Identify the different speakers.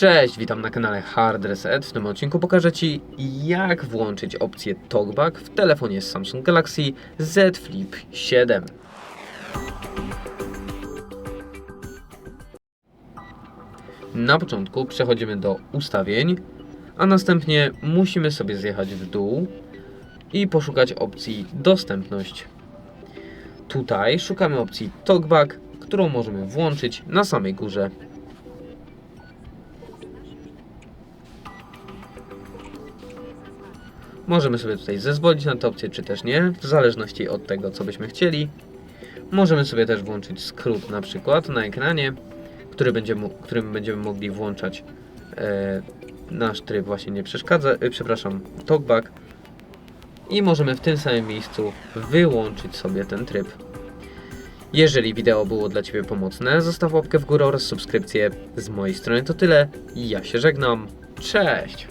Speaker 1: Cześć, witam na kanale Hard Reset. W tym odcinku pokażę Ci jak włączyć opcję TalkBack w telefonie Samsung Galaxy Z Flip 7. Na początku przechodzimy do ustawień, a następnie musimy sobie zjechać w dół i poszukać opcji dostępność. Tutaj szukamy opcji TalkBack, którą możemy włączyć na samej górze. Możemy sobie tutaj zezwolić na tę opcję, czy też nie, w zależności od tego, co byśmy chcieli. Możemy sobie też włączyć skrót na przykład na ekranie, który będzie, mu- którym będziemy mogli włączać e, nasz tryb właśnie nie przeszkadza, e, przepraszam, talkback. I możemy w tym samym miejscu wyłączyć sobie ten tryb. Jeżeli wideo było dla Ciebie pomocne, zostaw łapkę w górę oraz subskrypcję. Z mojej strony to tyle. Ja się żegnam. Cześć!